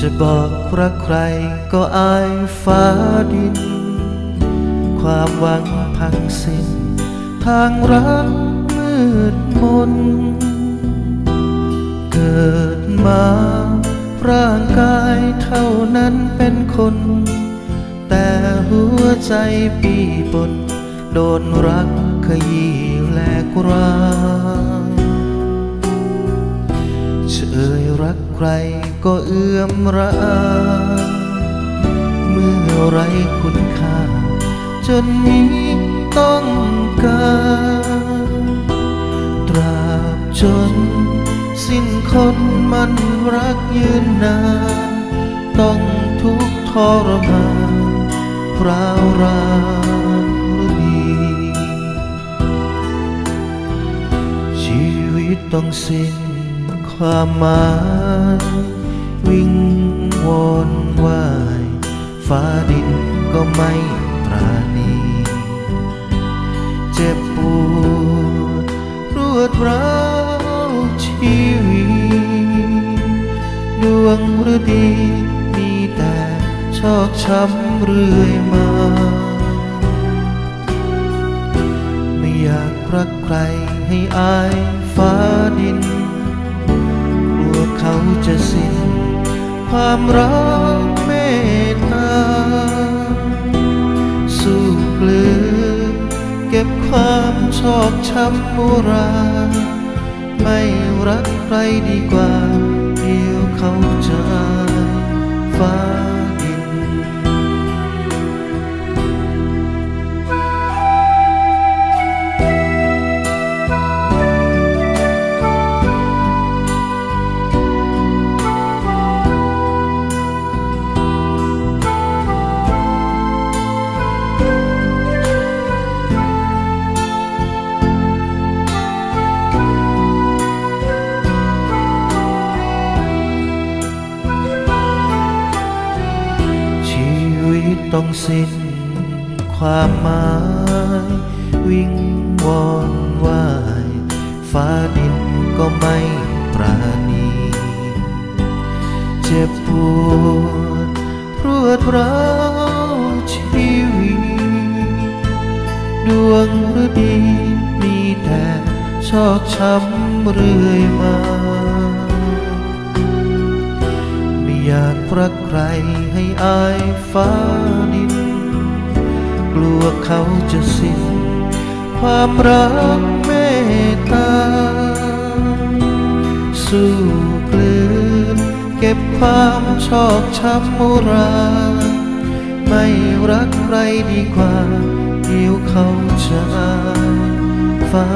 จะบอกรักใครก็อายฟ้าดิน ความหวังพังสิ้น ทางรักมืดมน เกิดมาร่างกายเท่านั้นเป็นคน แต่หัวใจปีบนโดนรักขยี้แหลกรา รักใครก็เอื้อมระอาเมื่อไรคุณค่า จนนี้ต้องการตราบจน สิ้นคนมันรักยืนนาน ต้องทุกทรมานราวรานหรือดี ชีวิตต้องสิ้น ความหมาย วิงวอนว่ายฟ้าดินก็ไม่ปราณี เจ็บปวดรวดร้าวชีวิตดวงฤดีมีแต่ชอกช้ำเรื่อยมา ไม่อยากรักใครให้อายฟ้าดิน เขาจะสิ้นความรักเมตตา สู้กลืนเก็บความชอบช้ำโบราณไม่รักใครดีกว่า เดียวเขาจะฟ้า ต้องสิ้นความหมายวิงวอนวายฟ้าดินก็ไม่ปราณี เจ็บปวดรวดร้าวชีวิต ดวงฤดีมีแต่ชอกช้ำเรื่อยมา อยากรักใครให้อายฟ้าดิน กลัวเขาจะสิ้นความรักเมตตา สู้กลืนเก็บความชอกช้ำโมรา ไม่รักใครดีกว่าเดี๋ยวเขาจะอายฟ้า